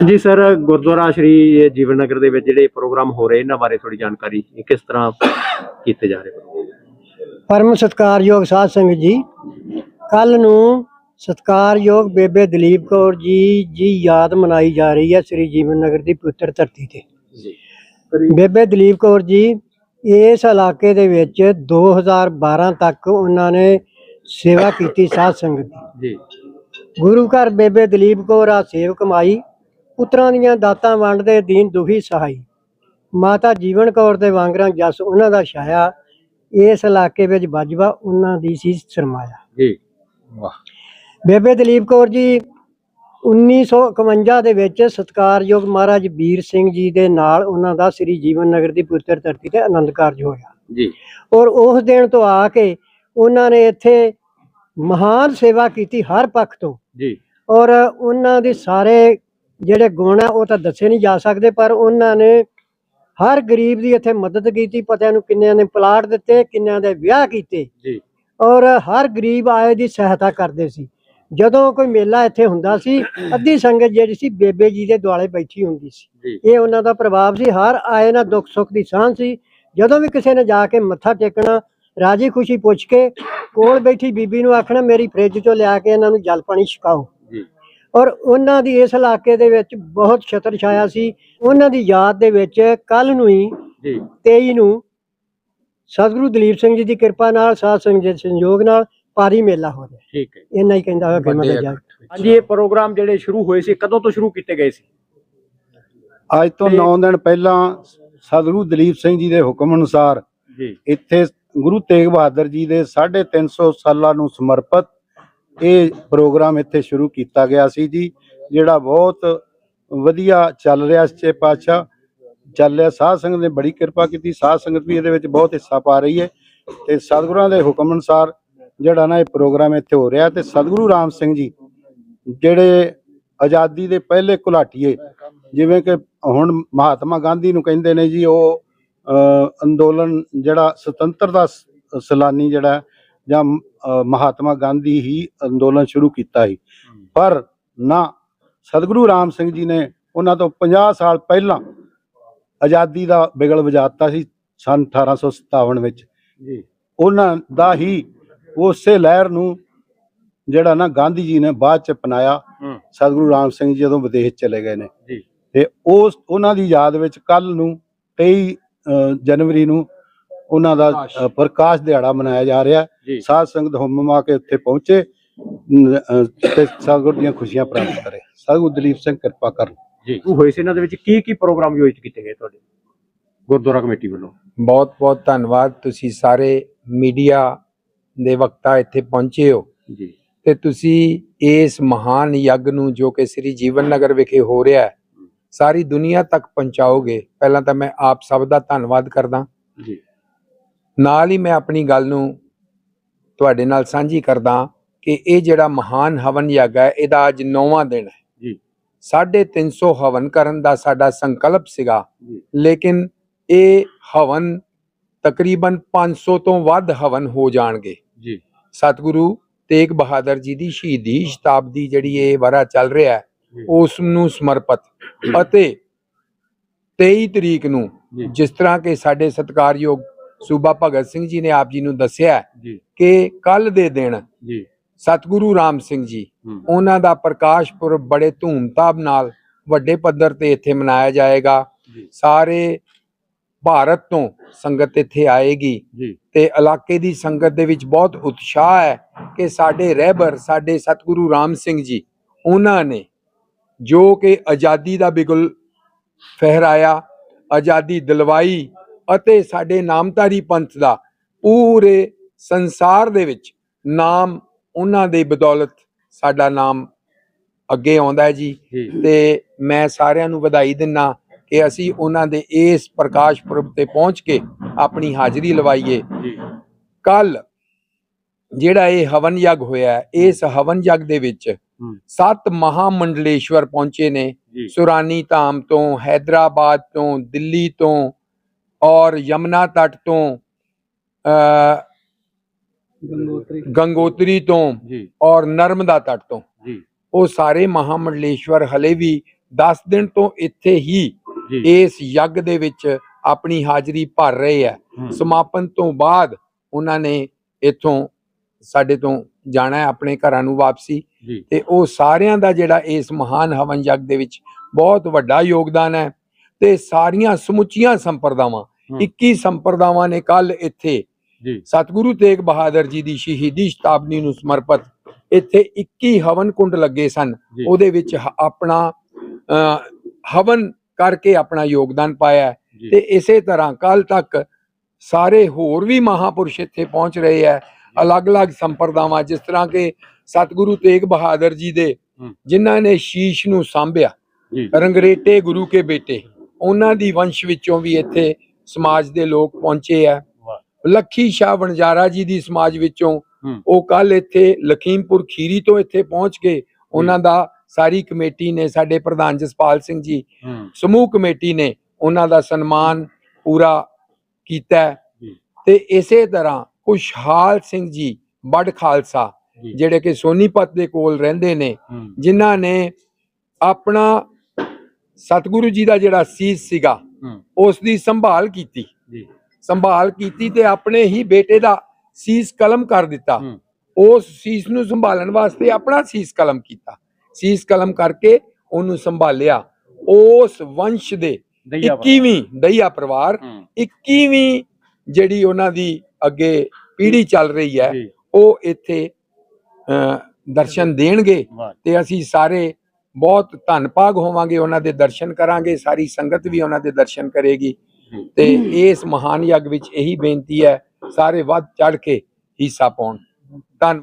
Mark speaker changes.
Speaker 1: ਹਾਂਜੀ ਸਰ ਗੁਰਦੁਆਰਾ ਸ਼੍ਰੀ ਜੀਵਨ ਨਗਰ ਦੇ ਵਿੱਚ ਜਿਹੜੇ ਪ੍ਰੋਗਰਾਮ ਹੋ ਰਹੇ ਇਹਨਾਂ ਬਾਰੇ ਥੋੜੀ ਜਾਣਕਾਰੀ ਕਿਸ ਤਰ੍ਹਾਂ ਕੀਤੇ ਜਾ ਰਹੇ
Speaker 2: ਪਰਮ ਸਤਿਕਾਰਯੋਗ ਸਾਧ ਸੰਗਤ ਜੀ ਕੱਲ ਨੂੰ ਸਤਿਕਾਰਯੋਗ ਬੇਬੇ ਦਲੀਪ ਕੌਰ ਜੀ ਜੀ ਯਾਦ ਮਨਾਈ ਜਾ ਰਹੀ ਹੈ ਸ੍ਰੀ ਜੀਵਨ ਨਗਰ ਦੀ ਪੁੱਤਰ ਧਰਤੀ ਤੇ।
Speaker 1: ਜੀ।
Speaker 2: ਬੇਬੇ ਦਲੀਪ ਕੌਰ ਜੀ ਇਸ ਇਲਾਕੇ ਦੇ ਵਿੱਚ 2012 ਤੱਕ ਉਹਨਾਂ ਨੇ ਸੇਵਾ ਕੀਤੀ ਸਾਧ ਸੰਗਤ ਦੀ।
Speaker 1: ਜੀ।
Speaker 2: ਗੁਰੂ ਘਰ ਬੇਬੇ ਦਲੀਪ ਕੌਰ ਆ ਸੇਵ ਕਮਾਈ ਪੁੱਤਰਾਂ ਦੀਆਂ ਦਾਤਾਂ ਵੰਡਦੇ ਦੀਨ ਦੁਖੀ ਸਹਾਈ। ਮਾਤਾ ਜੀਵਨ ਕੌਰ ਦੇ ਵਾਂਗਰਾਂ ਜਸ ਉਹਨਾਂ ਦਾ ਛਾਇਆ ਇਸ ਇਲਾਕੇ ਵਿੱਚ ਵੱਜਵਾ ਉਹਨਾਂ ਦੀ ਸੀ ਸਰਮਾਇਆ।
Speaker 1: ਜੀ
Speaker 2: ਬੇਬੇ ਦਲੀਪ ਕੌਰ ਜੀ 1951 ਦੇ ਵਿੱਚ ਸਤਕਾਰਯੋਗ ਮਹਾਰਾਜ ਵੀਰ ਸਿੰਘ ਜੀ ਦੇ ਨਾਲ ਉਹਨਾਂ ਦਾ ਸ੍ਰੀ ਜੀਵਨ ਨਗਰ ਦੀ ਪੁੱਤਰ ਧਰਤੀ ਤੇ ਆਨੰਦ ਕਾਰਜ ਹੋਇਆ।
Speaker 1: ਜੀ।
Speaker 2: ਔਰ ਉਸ ਦਿਨ ਤੋਂ ਆ ਕੇ ਉਹਨਾਂ ਨੇ ਇੱਥੇ ਮਹਾਨ ਸੇਵਾ ਕੀਤੀ ਹਰ ਪੱਖ ਤੋਂ।
Speaker 1: ਜੀ।
Speaker 2: ਔਰ ਉਹਨਾਂ ਦੇ ਸਾਰੇ ਜਿਹੜੇ ਗੁਣ ਆ ਉਹ ਤਾਂ ਦੱਸੇ ਨਹੀਂ ਜਾ ਸਕਦੇ ਪਰ ਉਹਨਾਂ ਨੇ ਹਰ ਗਰੀਬ ਦੀ ਇੱਥੇ ਮਦਦ ਕੀਤੀ ਪਤਿਆਂ ਨੂੰ ਕਿੰਨਿਆਂ ਨੇ ਪਲਾਟ ਦਿੱਤੇ ਕਿੰਨਿਆਂ ਦੇ ਵਿਆਹ ਕੀਤੇ।
Speaker 1: ਜੀ।
Speaker 2: ਔਰ ਹਰ ਗਰੀਬ ਆਏ ਦੀ ਸਹਾਇਤਾ ਕਰਦੇ ਸੀ। ਜਦੋਂ ਕੋਈ ਮੇਲਾ ਇੱਥੇ ਹੁੰਦਾ ਸੀ ਅੱਧੀ ਸੰਗਤ ਜਿਹੜੀ ਸੀ ਬੇਬੇ ਜੀ ਦੇ ਦੁਆਲੇ ਬੈਠੀ ਹੁੰਦੀ ਸੀ। ਇਹ ਉਹਨਾਂ ਦਾ ਪ੍ਰਭਾਵ ਸੀ। ਹਰ ਆਏ ਨਾਲ ਦੁੱਖ ਸੁੱਖ ਦੀ ਸਾਂਝ ਸੀ। ਜਦੋਂ ਵੀ ਕਿਸੇ ਨੇ ਜਾ ਕੇ ਮੱਥਾ ਟੇਕਣਾ ਰਾਜੀ ਖੁਸ਼ੀ ਪੁੱਛ ਕੇ ਕੋਲ ਬੈਠੀ ਬੀਬੀ ਨੂੰ ਆਖਣਾ ਮੇਰੀ ਫ੍ਰਿਜ ਚੋਂ ਲਿਆ ਕੇ ਇਹਨਾਂ ਨੂੰ ਜਲ ਪਾਣੀ ਛਕਾਓ। ਔਰ ਉਹਨਾਂ ਦੀ ਇਸ ਇਲਾਕੇ ਦੇ ਵਿੱਚ ਬਹੁਤ ਛਤਰ ਛਾਇਆ ਸੀ। ਉਹਨਾਂ ਦੀ ਯਾਦ ਦੇ ਵਿੱਚ ਕੱਲ ਨੂੰ ਹੀ
Speaker 1: ਜੀ।
Speaker 2: 23 ਨੂੰ ਸਤਿਗੁਰੂ ਦਲੀਪ ਸਿੰਘ ਜੀ ਦੀ ਕਿਰਪਾ ਨਾਲ ਸਾਧ ਸੰਗਤ ਦੇ ਸੰਯੋਗ ਨਾਲ ਪਾਰੀ ਮੇਲਾ ਹੋ ਰਿਹਾ।
Speaker 1: ਠੀਕ ਹੈ।
Speaker 2: ਇੰਨਾ ਹੀ ਕਹਿੰਦਾ ਹੋਇਆ ਫਿਰ ਮੈਂ ਜਾ
Speaker 1: ਹਾਂਜੀ ਇਹ ਪ੍ਰੋਗਰਾਮ ਜਿਹੜੇ ਸ਼ੁਰੂ ਹੋਏ ਸੀ ਕਦੋਂ ਤੋਂ ਸ਼ੁਰੂ ਕੀਤੇ ਗਏ ਸੀ?
Speaker 3: ਅੱਜ ਤੋਂ
Speaker 1: ਤੇ-
Speaker 3: 9 ਦਿਨ ਪਹਿਲਾਂ ਸਤਿਗੁਰੂ ਦਲੀਪ ਸਿੰਘ ਜੀ ਦੇ ਹੁਕਮ ਅਨੁਸਾਰ
Speaker 1: ਜੀ।
Speaker 3: ਇੱਥੇ ਗੁਰੂ ਤੇਗ ਬਹਾਦਰ ਜੀ ਦੇ 350 ਸਾਲਾਂ ਨੂੰ ਸਮਰਪਿਤ ਇਹ ਪ੍ਰੋਗਰਾਮ ਇੱਥੇ ਸ਼ੁਰੂ ਕੀਤਾ ਗਿਆ ਸੀ ਜੀ, ਜਿਹੜਾ ਬਹੁਤ ਵਧੀਆ ਚੱਲ ਰਿਹਾ ਸੱਚੇ ਪਾਤਸ਼ਾਹ। ਚੱਲ ਰਿਹਾ, ਸਾਧ ਸੰਗਤ ਨੇ ਬੜੀ ਕਿਰਪਾ ਕੀਤੀ, ਸਾਧ ਸੰਗਤ ਵੀ ਇਹਦੇ ਵਿੱਚ ਬਹੁਤ ਹਿੱਸਾ ਪਾ ਰਹੀ ਹੈ। ਤੇ ਸਤਿਗੁਰਾਂ ਦੇ ਹੁਕਮ ਅਨੁਸਾਰ ਜਿਹੜਾ ਨਾ ਇਹ ਪ੍ਰੋਗਰਾਮ ਇੱਥੇ ਹੋ ਰਿਹਾ ਤੇ ਸਤਿਗੁਰੂ ਰਾਮ ਸਿੰਘ ਜੀ ਜਿਹੜੇ ਆਜ਼ਾਦੀ ਦੇ ਪਹਿਲੇ ਘੁਲਾਟੀਏ ਜਿਵੇਂ ਕਿ ਹੁਣ ਮਹਾਤਮਾ ਗਾਂਧੀ ਨੂੰ ਕਹਿੰਦੇ ਨੇ ਜੀ, ਉਹ ਅੰਦੋਲਨ ਜਿਹੜਾ ਸੁਤੰਤਰਤਾ ਸ- ਸੈਲਾਨੀ ਜਿਹੜਾ ਜਾਂ ਮਹਾਤਮਾ ਗਾਂਧੀ ਹੀ ਅੰਦੋਲਨ ਸ਼ੁਰੂ ਕੀਤਾ ਸੀ। ਪਰ ਨਾ ਸਤਿਗੁਰੂ ਰਾਮ ਸਿੰਘ ਜੀ ਨੇ ਉਹਨਾਂ ਤੋਂ 50 ਸਾਲ ਪਹਿਲਾਂ ਆਜ਼ਾਦੀ ਦਾ ਬਿਗਲ ਵਜਾਤਾ ਸੀ ਸਨ 1857 ਵਿੱਚ।
Speaker 1: ਜੀ।
Speaker 3: ਉਹਨਾਂ ਦਾ ਹੀ ਉਸੇ ਲਹਿਰ ਨੂੰ ਜਿਹੜਾ ਨਾ ਗਾਂਧੀ ਜੀ ਨੇ ਬਾਅਦ ਚ ਅਪਣਾਇਆ ਸਤਿਗੁਰੂ ਰਾਮ ਸਿੰਘ ਜੀ ਜਦੋਂ ਵਿਦੇਸ਼ ਚਲੇ ਗਏ ਨੇ। ਤੇ ਉਸ ਉਹਨਾਂ ਦੀ ਯਾਦ ਵਿੱਚ ਕੱਲ ਨੂੰ 23 ਅ, ਜਨਵਰੀ ਨੂੰ ਉਹਨਾਂ ਦਾ ਪ੍ਰਕਾਸ਼। ਦਿਹਾੜਾ ਮਨਾਇਆ ਜਾ ਰਿਹਾ। ਸਾਧ ਸੰਗਤ ਹੁਮਮਾ ਕੇ ਉੱਥੇ ਪਹੁੰਚੇ। ਤੇ ਸਤਿਗੁਰ ਦੀਆਂ ਖੁਸ਼ੀਆਂ ਪ੍ਰਾਪਤ ਕਰੇ। ਸਤਿਗੁਰੂ ਦਲੀਪ ਸਿੰਘ ਕਿਰਪਾ ਕਰਨ।
Speaker 1: ਜੀ। ਹੋਏ ਸੀ ਇਹਨਾਂ ਦੇ ਵਿੱਚ। ਕੀ ਕੀ ਪ੍ਰੋਗਰਾਮ ਆਯੋਜਿਤ ਕੀਤੇ ਗਏ ਤੁਹਾਡੇ? ਗੁਰਦੁਆਰਾ ਕਮੇਟੀ ਵੱਲੋਂ।
Speaker 4: ਬਹੁਤ ਬਹੁਤ ਧੰਨਵਾਦ। ਤੁਸੀਂ ਸਾਰੇ ਮੀਡੀਆ ਦੇ ਵਕਤਾ ਇੱਥੇ ਪਹੁੰਚੇ ਹੋ।
Speaker 1: ਜੀ।
Speaker 4: ਤੇ ਤੁਸੀਂ ਇਸ ਮਹਾਨ ਯੱਗ ਨੂੰ ਜੋ ਕਿ ਸ੍ਰੀ ਜੀਵਨ ਨਗਰ ਵਿਖੇ ਹੋ ਰਿਹਾ ਹੈ ਸਾਰੀ ਦੁਨੀਆ ਤੱਕ ਪਹੁੰਚਾਓਗੇ। ਪਹਿਲਾਂ ਤਾਂ ਮੈਂ ਆਪ ਸਭ ਦਾ ਧੰਨਵਾਦ ਕਰਦਾ।
Speaker 1: ਜੀ।
Speaker 4: ਨਾਲ ਹੀ ਮੈਂ ਆਪਣੀ ਗੱਲ ਨੂੰ ਤੁਹਾਡੇ ਨਾਲ ਸਾਂਝੀ ਕਰਦਾ ਕਿ ਇਹ ਜਿਹੜਾ ਮਹਾਨ ਹਵਨ ਯੱਗ ਹੈ ਇਹਦਾ ਅੱਜ 9ਵਾਂ ਦਿਨ ਹੈ।
Speaker 1: ਜੀ।
Speaker 4: 350 ਹਵਨ ਕਰਨ ਦਾ ਸਾਡਾ ਸੰਕਲਪ ਸੀਗਾ। ਲੇਕਿਨ ਇਹ ਹਵਨ ਤਕਰੀਬਨ 500 ਤੋਂ ਵੱਧ ਹਵਨ ਹੋ ਜਾਣਗੇ।
Speaker 1: ਜੀ।
Speaker 4: ਸਤਿਗੁਰੂ ਤੇਗ ਬਹਾਦਰ ਜੀ ਦੀ ਸ਼ਹੀਦੀ ਸ਼ਤਾਬਦੀ ਜਿਹੜੀ ਇਹ ਵਰਾ ਚੱਲ ਰਿਹਾ ਹੈ। ਉਸ ਨੂੰ ਸਮਰਪਿਤ। ਅਤੇ 23 ਤਰੀਕ ਨੂੰ ਜਿਸ ਤਰ੍ਹਾਂ ਕਿ ਸਾਡੇ ਸਤਿਕਾਰਯੋਗ ਸੂਬਾ ਭਗਤ ਸਿੰਘ ਜੀ ਨੇ ਆਪ ਜੀ ਨੂੰ ਦੱਸਿਆ ਕਿ ਕੱਲ ਦੇ ਦਿਨ
Speaker 1: ਜੀ।
Speaker 4: ਸਤਿਗੁਰੂ ਰਾਮ ਸਿੰਘ ਜੀ ਉਹਨਾਂ ਦਾ ਪ੍ਰਕਾਸ਼ ਪੁਰਬ ਬੜੇ ਧੂਮਧਾਮ ਨਾਲ ਵੱਡੇ ਪੱਧਰ ਤੇ ਇੱਥੇ ਮਨਾਇਆ ਜਾਏਗਾ। ਸਾਰੇ ਭਾਰਤ ਤੋਂ ਸੰਗਤ ਇੱਥੇ ਆਏਗੀ ਤੇ ਇਲਾਕੇ ਦੀ ਸੰਗਤ ਦੇ ਵਿੱਚ ਬਹੁਤ ਉਤਸ਼ਾਹ ਹੈ ਕਿ ਸਾਡੇ ਰਹਿਬਰ ਸਾਡੇ ਸਤਿਗੁਰੂ ਰਾਮ ਸਿੰਘ ਜੀ ਉਹਨਾਂ ਨੇ ਜੋ ਕਿ ਆਜ਼ਾਦੀ ਦਾ ਬਿਗੁਲ ਫਹਿਰਾਇਆ ਆਜ਼ਾਦੀ ਦਿਲਵਾਈ ਅਤੇ ਸਾਡੇ ਨਾਮਧਾਰੀ ਪੰਥ ਦਾ ਪੂਰੇ ਸੰਸਾਰ ਦੇ ਵਿੱਚ ਨਾਮ ਉਹਨਾਂ ਦੇ ਬਦੌਲਤ ਸਾਡਾ ਨਾਮ ਅੱਗੇ ਆਉਂਦਾ ਜੀ। ਤੇ ਮੈਂ ਸਾਰਿਆਂ ਨੂੰ ਵਧਾਈ ਦਿੰਨਾ ਕਿ ਅਸੀਂ ਉਹਨਾਂ ਦੇ ਇਸ ਪ੍ਰਕਾਸ਼ ਪੁਰਬ ਤੇ ਪਹੁੰਚ ਕੇ ਆਪਣੀ ਹਾਜ਼ਰੀ ਲਵਾਈਏ। ਕੱਲ ਜਿਹੜਾ ਇਹ ਹਵਨ ਯੱਗ ਹੋਇਆ ਇਸ ਹਵਨ ਯੱਗ ਦੇ ਵਿੱਚ ਸੱਤ ਮਹਾ ਮੰਡਲੇਸ਼ਵਰ ਪਹੁੰਚੇ ਨੇ। ਸੁਰਾਨੀ ਧਾਮ ਤੋਂ ਹైదరాబాద్ ਤੋਂ ਦਿੱਲੀ ਤੋਂ ਔਰ ਯਮਨਾ ਤਟ ਤੋਂ ਅ ਗੰਗੋਤਰੀ। ਤੋਂ
Speaker 1: ਜੀ।
Speaker 4: ਔਰ ਨਰਮਦਾ ਤਟ ਤੋਂ।
Speaker 1: ਜੀ।
Speaker 4: ਉਹ ਸਾਰੇ ਮਹਾਮੰਡਲੇਸ਼ਵਰ ਹਲੇ ਵੀ 10 ਦਿਨ ਤੋਂ ਇੱਥੇ ਹੀ ਇਸ ਯੱਗ ਦੇ ਵਿੱਚ ਆਪਣੀ ਹਾਜ਼ਰੀ ਭਰ ਰਹੇ ਹੈ
Speaker 1: ਹੂੰ,
Speaker 4: ਸਮਾਪਨ ਤੋਂ ਬਾਅਦ ਉਹਨਾਂ ਨੇ ਇੱਥੋਂ ਸਾਡੇ ਤੋਂ ਜਾਣਾ ਹੈ ਆਪਣੇ ਘਰਾਂ ਨੂੰ ਵਾਪਸੀ। ਤੇ ਉਹ ਸਾਰਿਆਂ ਦਾ ਜਿਹੜਾ ਇਸ ਮਹਾਨ ਹਵਨ ਯੱਗ ਦੇ ਵਿੱਚ ਬਹੁਤ ਵੱਡਾ ਯੋਗਦਾਨ ਹੈ। ਤੇ ਸਾਰੀਆਂ ਸਮੁੱਚੀਆਂ ਸੰਪਰਦਾਵਾਂ
Speaker 1: ਹੂੰ।
Speaker 4: 21 ਸੰਪਰਦਾਵਾਂ ਨੇ ਕੱਲ ਇੱਥੇ
Speaker 1: ਜੀ।
Speaker 4: ਸਤਿਗੁਰੂ ਤੇਗ ਬਹਾਦਰ ਜੀ ਦੀ ਸ਼ਹੀਦੀ ਸ਼ਤਾਬਦੀ ਨੂੰ ਸਮਰਪਿਤ ਇੱਥੇ 21 ਹਵਨ ਕੁੰਡ ਲੱਗੇ ਸਨ। ਉਹਦੇ ਵਿੱਚ ਆਪਣਾ ਹਵਨ ਕਰਕੇ ਆਪਣਾ ਯੋਗਦਾਨ ਪਾਇਆ ਤੇ ਇਸੇ ਤਰ੍ਹਾਂ ਕੱਲ ਤੱਕ ਸਾਰੇ ਹੋਰ ਵੀ ਮਹਾਪੁਰਸ਼ ਇੱਥੇ ਪਹੁੰਚ ਰਹੇ ਹੈ। ਅਲੱਗ-ਅਲੱਗ ਸੰਪਰਦਾਵਾਂ ਜਿਸ ਤਰ੍ਹਾਂ ਕਿ ਸਤਿਗੁਰੂ ਤੇਗ ਬਹਾਦਰ ਜੀ ਦੇ। ਜਿਨ੍ਹਾਂ ਨੇ ਸ਼ੀਸ਼ ਨੂੰ ਸਾਂਭਿਆ। ਰੰਗਰੇਟੇ ਗੁਰੂ ਕੇ ਬੇਟੇ। ਉਹਨਾਂ ਦੀ ਵੰਸ਼ ਵਿੱਚੋਂ ਵੀ ਇੱਥੇ ਸਮਾਜ ਦੇ ਲੋਕ ਪਹੁੰਚੇ ਆ। ਲੱਖੀ ਸ਼ਾਹ ਵਣਜਾਰਾ ਜੀ ਦੀ ਸਮਾਜ ਵਿੱਚੋਂ। ਉਹ ਕੱਲ ਇੱਥੇ ਲਖੀਮਪੁਰ ਖੀਰੀ ਤੋਂ ਇੱਥੇ ਪਹੁੰਚ ਕੇ ਉਹਨਾਂ ਦਾ ਸਾਰੀ ਕਮੇਟੀ ਨੇ ਸਾਡੇ ਪ੍ਰਧਾਨ ਜਸਪਾਲ ਸਿੰਘ ਜੀ ਸਮੂਹ ਕਮੇਟੀ ਨੇ ਉਹਨਾਂ ਦਾ ਸਨਮਾਨ ਪੂਰਾ ਕੀਤਾ। ਤੇ ਇਸੇ ਤਰ੍ਹਾਂ ਖੁਸ਼ਹਾਲ ਸਿੰਘ ਜੀ ਬੜ ਖਾਲਸਾ ਜਿਹੜੇ ਕਿ ਸੋਨੀਪਤ ਦੇ ਕੋਲ ਰਹਿੰਦੇ ਨੇ ਜਿਨ੍ਹਾਂ ਨੇ ਆਪਣਾ ਸਤਿਗੁਰੂ ਜੀ ਦਾ ਜਿਹੜਾ ਸੀਸ ਸੀਗਾ ਉਸ ਦੀ ਸੰਭਾਲ ਕੀਤੀ।
Speaker 1: ਜੀ।
Speaker 4: ਸੰਭਾਲ ਕੀਤੀ ਤੇ ਆਪਣੇ ਹੀ ਬੇਟੇ ਦਾ ਸੀਸ ਕਲਮ ਕਰ ਦਿੱਤਾ। ਉਸ ਸੀਸ ਨੂੰ ਸੰਭਾਲਣ ਵਾਸਤੇ ਆਪਣਾ ਸੀਸ ਕਲਮ ਕੀਤਾ। ਸੀਸ ਕਲਮ ਕਰਕੇ ਉਹਨੂੰ ਸੰਭਾਲਿਆ। ਉਸ ਵੰਸ਼ ਦੇ
Speaker 1: ਦਈਆ
Speaker 4: 21ਵੀਂ ਦਈਆ ਪਰਿਵਾਰ
Speaker 1: ਹੂੰ।
Speaker 4: 21ਵੀਂ ਜਿਹੜੀ ਉਹਨਾਂ ਦੀ ਅੱਗੇ ਪੀੜ੍ਹੀ ਚੱਲ ਰਹੀ ਹੈ ਉਹ ਇੱਥੇ ਦਰਸ਼ਨ ਦੇਣਗੇ ਤੇ ਅਸੀਂ ਸਾਰੇ ਬਹੁਤ ਧੰਨਭਾਗ ਹੋਵਾਂਗੇ ਉਹਨਾਂ ਦੇ ਦਰਸ਼ਨ ਕਰਾਂਗੇ ਸਾਰੀ ਸੰਗਤ ਵੀ ਉਹਨਾਂ ਦੇ ਦਰਸ਼ਨ ਕਰੇਗੀ। ਤੇ ਇਸ ਮਹਾਨ ਯੱਗ ਵਿੱਚ ਇਹੀ ਬੇਨਤੀ ਹੈ ਸਾਰੇ ਵੱਧ ਚੜ ਕੇ ਹਿੱਸਾ ਪਾਉਣ।